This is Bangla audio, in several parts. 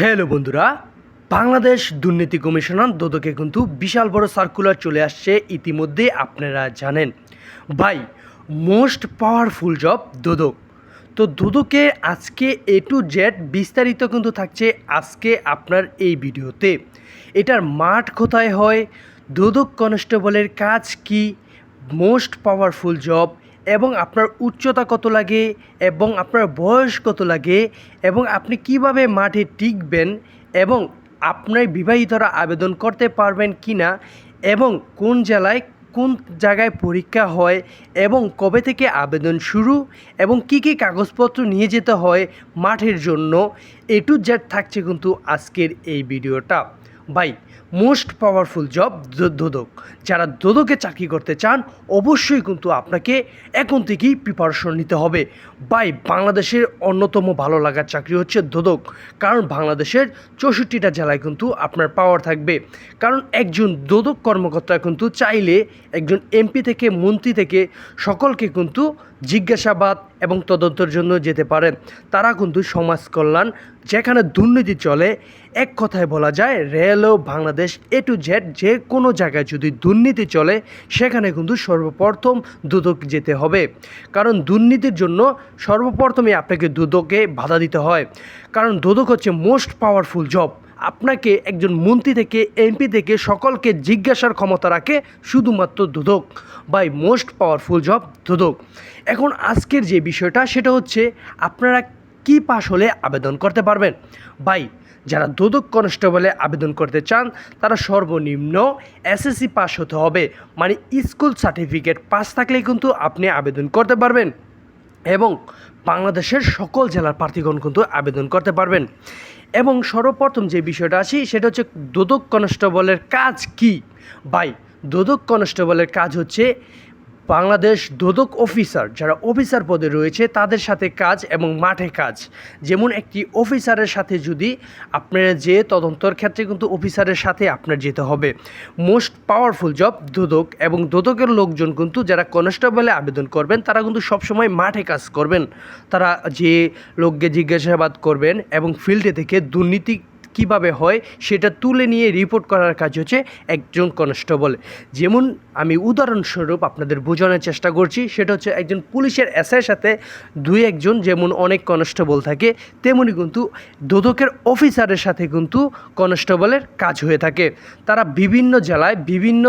হ্যালো বন্ধুরা, বাংলাদেশ দুর্নীতি কমিশনার দোদকে কিন্তু বিশাল বড় সার্কুলার চলে আসছে ইতিমধ্যে আপনারা জানেন। ভাই মোস্ট পাওয়ারফুল জব দোদক। তো দোদকে আজকে এ টু জেড বিস্তারিত কিন্তু থাকছে আজকে আপনার এই ভিডিওতে। এটার মাঠ কোথায় হয়? দোদক কনস্টেবলের কাজ কি? মোস্ট পাওয়ারফুল জব এবং আপনার উচ্চতা কত লাগে এবং আপনার বয়স কত লাগে এবং আপনি কীভাবে মাঠে টিকবেন এবং আপনার বিবাহিতরা আবেদন করতে পারবেন কি না এবং কোন জেলায় কোন জায়গায় পরীক্ষা হয় এবং কবে থেকে আবেদন শুরু এবং কি কি কাগজপত্র নিয়ে যেতে হয় মাঠের জন্য এ টু থাকছে কিন্তু আজকের এই ভিডিওটা। By most powerful job Dudok. যারা দোদকে চাকরি করতে চান, অবশ্যই কিন্তু আপনাকে এখন থেকেই প্রিপারেশন নিতে হবে। বাই, বাংলাদেশের অন্যতম ভালো লাগার চাকরি হচ্ছে দোদক। কারণ বাংলাদেশের চৌষট্টিটা জেলায় কিন্তু আপনার পাওয়ার থাকবে। কারণ একজন দোদক কর্মকর্তা কিন্তু চাইলে একজন এমপি থেকে, মন্ত্রী থেকে সকলকে কিন্তু জিজ্ঞাসাবাদ এবং তদন্তের জন্য যেতে পারেন। তারা কিন্তু সমাজ কল্যাণ, যেখানে দুর্নীতি চলে এক কথায় বলা যায়, রেল ও বাংলাদেশ এ টু জেড যে কোনো জায়গায় যদি দুর্নীতি চলে, সেখানে কিন্তু সর্বপ্রথম দুদক যেতে হবে। কারণ দুর্নীতির জন্য সর্বপ্রথমে আপনাকে দুদকে বাধা দিতে হয়। কারণ দুদক হচ্ছে মোস্ট পাওয়ারফুল জব আপনাকে একজন মন্ত্রী থেকে এমপি থেকে সকলকে জিজ্ঞাসার ক্ষমতা রাখে শুধুমাত্র Dudok. By most powerful job Dudok. এখন আজকের যে বিষয়টা, সেটা হচ্ছে আপনারা কি পাশ হলে আবেদন করতে পারবেন? বাই যারা দুদক কনস্টেবলে আবেদন করতে চান, তারা সর্বনিম্ন এসএসসি পাস হতে হবে। মানে স্কুল সার্টিফিকেট পাস থাকলেই কিন্তু আপনি আবেদন করতে পারবেন এবং বাংলাদেশের সকল জেলার প্রার্থীগণ কিন্তু আবেদন করতে পারবেন। এবং সর্বপ্রথম যে বিষয়টা আসি, সেটা হচ্ছে দোদক কনস্টেবলের কাজ কি? বাই দোদক কনস্টেবলের কাজ হচ্ছে বাংলাদেশ দোদক অফিসার যারা অফিসার পদে রয়েছে, তাদের সাথে কাজ এবং মাঠে কাজ। যেমন একটি অফিসারের সাথে যদি আপনারা যে তদন্তর ক্ষেত্রে কিন্তু অফিসারের সাথে আপনার যেতে হবে। মোস্ট পাওয়ারফুল জব দোদক এবং দোদকের লোকজন কিন্তু যারা কনস্টেবলে আবেদন করবেন, তারা কিন্তু সবসময় মাঠে কাজ করবেন। তারা যে লোককে জিজ্ঞাসাবাদ করবেন এবং ফিল্ডে থেকে দুর্নীতি কীভাবে হয় সেটা তুলে নিয়ে রিপোর্ট করার কাজ হচ্ছে একজন কনস্টেবল যেমন আমি উদাহরণস্বরূপ আপনাদের বোঝানোর চেষ্টা করছি, সেটা হচ্ছে একজন পুলিশের এসআইয়ের সাথে দুই একজন যেমন অনেক কনস্টেবল থাকে, তেমনি কিন্তু দোদকের অফিসারের সাথে কিন্তু কনস্টেবলের কাজ হয়ে থাকে। তারা বিভিন্ন জেলায় বিভিন্ন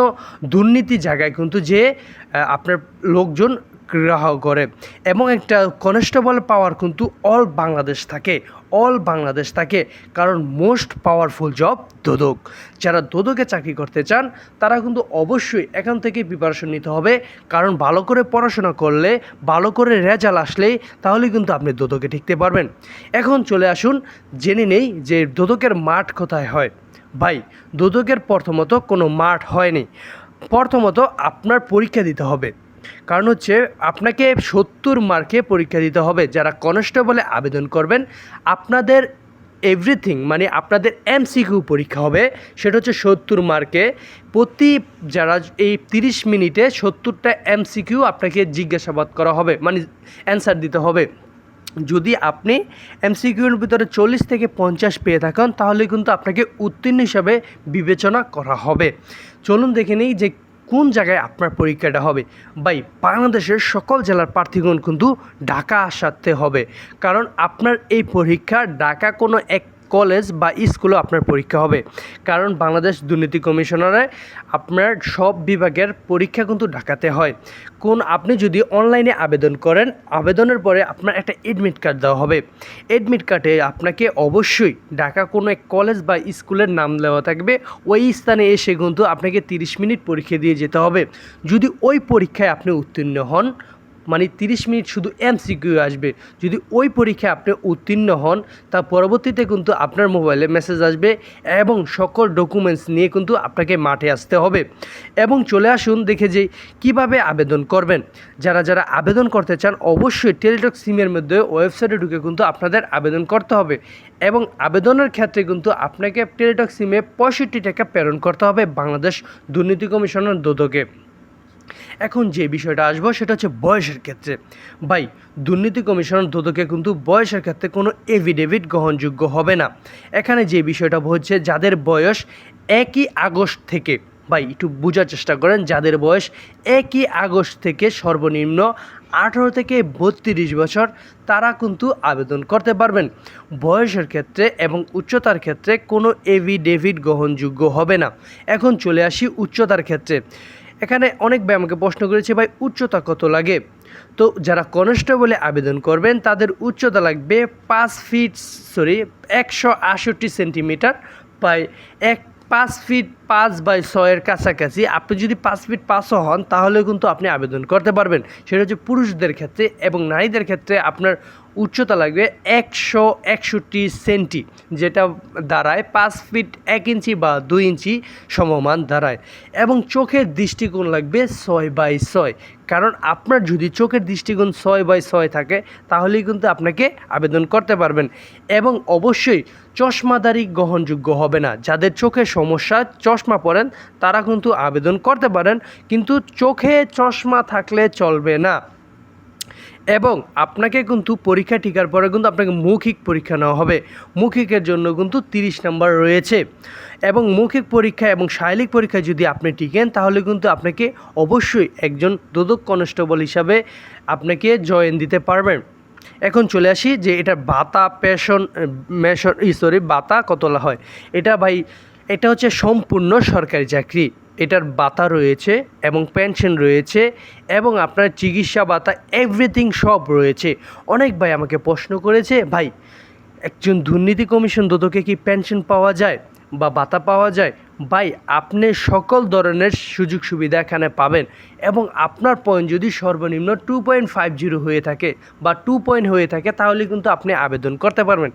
দুর্নীতি জায়গায় কিন্তু যে আপনার লোকজন গ্রাহক করে। এবং একটা কনস্টেবল পাওয়ার কিন্তু অল বাংলাদেশ থাকে। অল বাংলাদেশ থাকে। কারণ মোস্ট পাওয়ারফুল জব দোদক। যারা দোদকে চাকরি করতে চান, তারা কিন্তু অবশ্যই এখান থেকে প্রিপারেশন নিতে হবে। কারণ ভালো করে পড়াশোনা করলে, ভালো করে রেজাল্ট আসলেই তাহলে কিন্তু আপনি দোদকে টিকতে পারবেন। এখন চলে আসুন, জেনে নেই যে দোদকের মাঠ কোথায় হয়। ভাই, দোদকের প্রথমত কোনো মাঠ হয়নি। প্রথমত আপনার পরীক্ষা দিতে হবে। কারণ হচ্ছে আপনাকে সত্তর মার্কে পরীক্ষা দিতে হবে। যারা কনস্টেবলে আবেদন করবেন, আপনাদের এভরিথিং মানে আপনাদের এমসিকিউ পরীক্ষা হবে, সেটা হচ্ছে সত্তর মার্কে। প্রতি যারা এই তিরিশ মিনিটে সত্তরটা এমসিকিউ আপনাকে জিজ্ঞাসাবাদ করা হবে মানে অ্যান্সার দিতে হবে। যদি আপনি এমসিকিউর ভিতরে চল্লিশ থেকে পঞ্চাশ পেয়ে থাকেন, তাহলে কিন্তু আপনাকে উত্তীর্ণ হিসাবে বিবেচনা করা হবে। চলুন দেখে নিই যে কোন জায়গায় আপনার পরীক্ষাটা হবে? বাই বাংলাদেশের সকল জেলার প্রার্থীগণ কিন্তু ঢাকা আসাতে হবে। কারণ আপনার এই পরীক্ষা ঢাকা কোনো এক কলেজ বা স্কুলে আপনার পরীক্ষা হবে। কারণ বাংলাদেশ দুর্নীতি কমিশনারে আপনার সব বিভাগের পরীক্ষা কিন্তু ঢাকাতে হয়। কোন আপনি যদি অনলাইনে আবেদন করেন, আবেদনের পরে আপনার একটা এডমিট কার্ড দেওয়া হবে। এডমিট কার্ডে আপনাকে অবশ্যই ঢাকা কোনো এক কলেজ বা স্কুলের নাম দেওয়া থাকবে। ওই স্থানে এসে কিন্তু আপনাকে তিরিশ মিনিট পরীক্ষা দিয়ে যেতে হবে। যদি ওই পরীক্ষায় আপনি উত্তীর্ণ হন মানে তিরিশ মিনিট শুধু এমসিকিউ আসবে। যদি ওই পরীক্ষায় আপনি উত্তীর্ণ হন তা পরবর্তীতে কিন্তু আপনার মোবাইলে মেসেজ আসবে এবং সকল ডকুমেন্টস নিয়ে কিন্তু আপনাকে মাঠে আসতে হবে। এবং চলে আসুন দেখে যে কীভাবে আবেদন করবেন। যারা যারা আবেদন করতে চান, অবশ্যই টেলিটক সিমের মধ্যে ওয়েবসাইটে ঢুকে কিন্তু আপনাদের আবেদন করতে হবে। এবং আবেদনের ক্ষেত্রে কিন্তু আপনাকে টেলিটক সিমে পঁয়ষট্টি টাকা প্রেরণ করতে হবে বাংলাদেশ দুর্নীতি কমিশনের দোদকে। এখন যে বিষয়টা আসব সেটা হচ্ছে বয়সের ক্ষেত্রে। ভাই, দুর্নীতি কমিশনার দুদকে কিন্তু বয়সের ক্ষেত্রে কোনো এভিডেভিট গ্রহণযোগ্য হবে না। এখানে যে বিষয়টা হচ্ছে, যাদের বয়স একই আগস্ট থেকে, ভাই, একটু বোঝার চেষ্টা করেন, যাদের বয়স একই আগস্ট থেকে সর্বনিম্ন আঠারো থেকে বত্রিশ বছর, তারা কিন্তু আবেদন করতে পারবেন। বয়সের ক্ষেত্রে এবং উচ্চতার ক্ষেত্রে কোনো এভিডেভিট গ্রহণযোগ্য হবে না। এখন চলে আসি উচ্চতার ক্ষেত্রে। এখানে অনেক ভাই আমাকে প্রশ্ন করেছে, ভাই, উচ্চতা কত লাগে? তো যারা কনস্টেবলে আবেদন করবেন, তাদের উচ্চতা লাগবে পাঁচ ফিট, সরি, একশো আষট্টি সেন্টিমিটার প্রায় এক পাঁচ ফিট পাঁচ বাই ছয়ের কাছাকাছি আপনি যদি পাঁচ ফিট পাঁচও হন তাহলে কিন্তু আপনি আবেদন করতে পারবেন। সেটা হচ্ছে পুরুষদের ক্ষেত্রে এবং নারীদের ক্ষেত্রে আপনার উচ্চতা লাগবে একশো একষট্টি সেন্টি, যেটা দাঁড়ায় পাঁচ ফিট এক ইঞ্চি বা দুই ইঞ্চি সমমান দাঁড়ায়। এবং চোখের দৃষ্টিকোণ লাগবে ছয় বাই ছয়। কারণ আপনার যদি চোখের দৃষ্টিকোণ ছয় বাই ছয় থাকে, তাহলেই কিন্তু আপনাকে আবেদন করতে পারবেন। এবং অবশ্যই চশমাদারি গ্রহণযোগ্য হবে না। যাদের চোখে সমস্যা, চশমা পড়েন তারা কিন্তু আবেদন করতে পারেন। কিন্তু চোখে চশমা থাকলে চলবে না। এবং আপনাকে কিন্তু পরীক্ষা টিকার পরে কিন্তু আপনাকে মৌখিক পরীক্ষা নেওয়া হবে। মৌখিকের জন্য কিন্তু তিরিশ নাম্বার রয়েছে। এবং মৌখিক পরীক্ষা এবং শারীরিক পরীক্ষায় যদি আপনি টিকেন, তাহলে কিন্তু আপনাকে অবশ্যই একজন দোদক কনস্টেবল হিসাবে আপনাকে জয়েন দিতে পারবেন। এখন চলে আসি যে এটা বাতা পেশন মেশন সরি, বাতা কতলা হয়? এটা ভাই, এটা হচ্ছে সম্পূর্ণ সরকারি চাকরি। এটার বাতা রয়েছে এবং পেনশন রয়েছে এবং আপনার চিকিৎসা বাতা এভরিথিং সব রয়েছে। অনেক ভাই আমাকে প্রশ্ন করেছে, ভাই, একজন দুর্নীতি কমিশন দুদকে কি পেনশন পাওয়া যায়? বা ভাতা পাওয়া যায়, ভাই আপনি সকল ধরনের সুযোগ সুবিধা এখানে পাবেন এবং আপনার পয়েন্ট যদি সর্বনিম্ন টু পয়েন্ট ফাইভ জিরো হয়ে থাকে বা টু পয়েন্ট হয়ে থাকে, তাহলে কিন্তু আপনি আবেদন করতে পারবেন।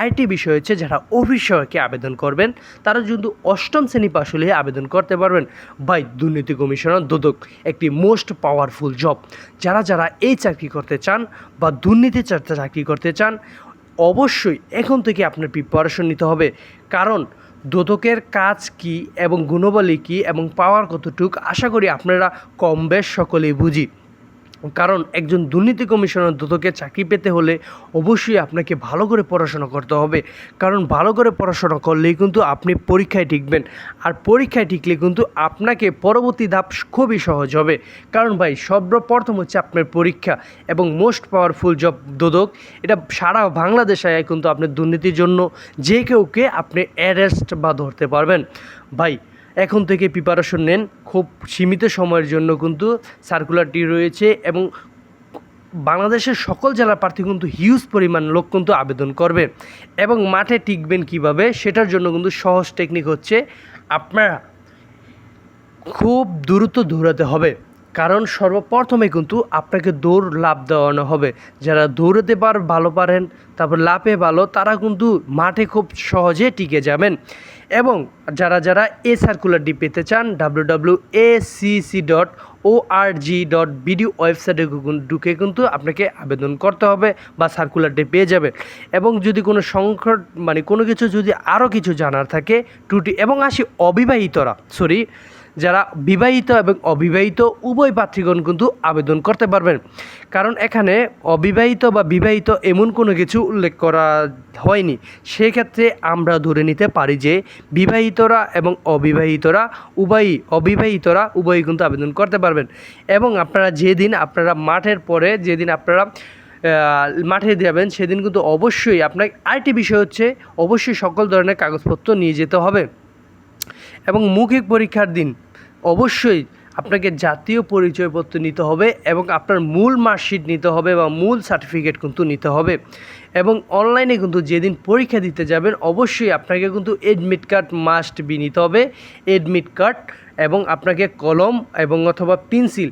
আইটি বিষয় হচ্ছে, যারা অফিসকে আবেদন করবেন, তারা কিন্তু অষ্টম শ্রেণি পাশ হলে আবেদন করতে পারবেন। ভাই, দুর্নীতি কমিশনার দুদক, একটি মোস্ট পাওয়ারফুল জব যারা যারা এই চাকরি করতে চান বা দুর্নীতি চাকরি করতে চান, অবশ্যই এখন থেকে আপনার প্রিপারেশন নিতে হবে। কারণ দোদকের কাজ কি এবং গুণবলী কি এবং পাওয়ার কতটুক? আশা করি আপনারা কম বেশ সকলেই বুঝি। কারণ একজন দুর্নীতি কমিশনার দুদকে চাকরি পেতে হলে অবশ্যই আপনাকে ভালো করে পড়াশোনা করতে হবে। কারণ ভালো করে পড়াশোনা করলেই কিন্তু আপনি পরীক্ষায় টিকবেন। আর পরীক্ষায় টিকলে কিন্তু আপনাকে পরবর্তী ধাপ খুবই সহজ হবে। কারণ ভাই, সর্বপ্রথম হচ্ছে আপনার পরীক্ষা এবং মোস্ট পাওয়ারফুল জব দোদক। এটা সারা বাংলাদেশে কিন্তু আপনি দুর্নীতির জন্য যে কেউকে আপনি অ্যারেস্ট বা ধরতে পারবেন। ভাই এখন থেকে প্রিপারেশন নেন। খুব সীমিত সময়ের জন্য কিন্তু সার্কুলারটি রয়েছে এবং বাংলাদেশের সকল জেলার প্রার্থী কিন্তু হিউজ পরিমাণ লোক কিন্তু আবেদন করবে এবং মাঠে টিকবেন কীভাবে সেটার জন্য কিন্তু সহজ টেকনিক হচ্ছে আপনারা খুব দ্রুত দৌড়াতে হবে। কারণ সর্বপ্রথমে কিন্তু আপনাকে দৌড় লাভ দেওয়ানো হবে। যারা দৌড়াতে পার, ভালো পারেন, তারপর লাভে ভালো, তারা কিন্তু মাঠে খুব সহজে টিকে যাবেন। এবং যারা যারা এ সার্কুলারটি পেতে চান W W C C dot O R G dot BDO ওয়েবসাইটে ঢুকে কিন্তু আপনাকে আবেদন করতে হবে বা সার্কুলারটি পেয়ে যাবে এবং যদি কোনো সংকট মানে কোনো কিছু যদি আরও কিছু জানার থাকে টুটি এবং আসি অবিবাহিতরা সরি যারা বিবাহিত এবং অবিবাহিত উভয় প্রার্থীগণ কিন্তু আবেদন করতে পারবেন। কারণ এখানে অবিবাহিত বা বিবাহিত এমন কোনো কিছু উল্লেখ করা হয়নি। সেক্ষেত্রে আমরা ধরে নিতে পারি যে বিবাহিতরা এবং অবিবাহিতরা উভয়ই অবিবাহিতরা উভয়ই কিন্তু আবেদন করতে পারবেন। এবং আপনারা যেদিন আপনারা মাঠের পরে যেদিন আপনারা মাঠে যাবেন, সেদিন কিন্তু অবশ্যই আপনার আরেকটি বিষয় হচ্ছে, অবশ্যই সকল ধরনের কাগজপত্র নিয়ে যেতে হবে। এবং মৌখিক পরীক্ষার দিন অবশ্যই আপনাকে জাতীয় পরিচয়পত্র নিতে হবে এবং আপনার মূল মার্কশিট নিতে হবে বা মূল সার্টিফিকেট কিন্তু নিতে হবে। এবং অনলাইনে কিন্তু যেদিন পরীক্ষা দিতে যাবেন, অবশ্যই আপনাকে কিন্তু এডমিট কার্ড মাস্ট বি নিতে হবে। এডমিট কার্ড এবং আপনাকে কলম এবং অথবা পেন্সিল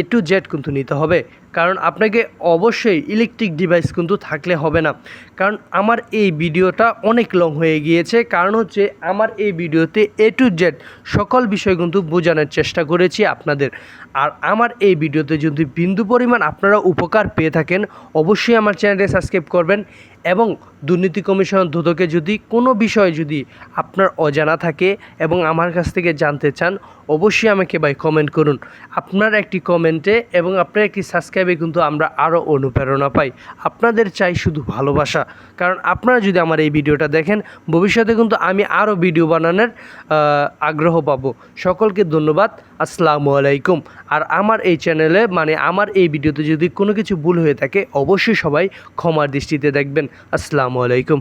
এ টু জেড কিন্তু নিতে হবে। কারণ আপনাকে অবশ্যই ইলেকট্রিক ডিভাইস কিন্তু থাকলে হবে না। কারণ আমার এই ভিডিওটা অনেক লং হয়ে গিয়েছে। কারণ হচ্ছে আমার এই ভিডিওতে এ টু জেড সকল বিষয় কিন্তু বোঝানোর চেষ্টা করেছি আপনাদের। আর আমার এই ভিডিওতে যদি বিন্দু পরিমাণ আপনারা উপকার পেয়ে থাকেন, অবশ্যই আমার চ্যানেলটি সাবস্ক্রাইব করবেন এবং দুর্নীতি কমিশন দুদকে যদি কোনো বিষয় যদি আপনার অজানা থাকে এবং আমার কাছ থেকে জানতে চান, অবশ্যই আমাকে ভাই কমেন্ট করুন। আপনার একটি কমেন্টে এবং আপনার একটি সাবস্ক্রাইবে কিন্তু আমরা আরও অনুপ্রেরণা পাই। আপনাদের চাই শুধু ভালোবাসা। কারণ আপনারা যদি আমার এই ভিডিওটা দেখেন, ভবিষ্যতে কিন্তু আমি আরও ভিডিও বানানোর আগ্রহ পাব। সকলকে ধন্যবাদ। আসসালামু আলাইকুম। আর আমার এই চ্যানেলে মানে আমার এই ভিডিওতে যদি কোনো কিছু ভুল হয়ে থাকে, অবশ্যই সবাই ক্ষমার দৃষ্টিতে দেখবেন। আসসালামু আলাইকুম।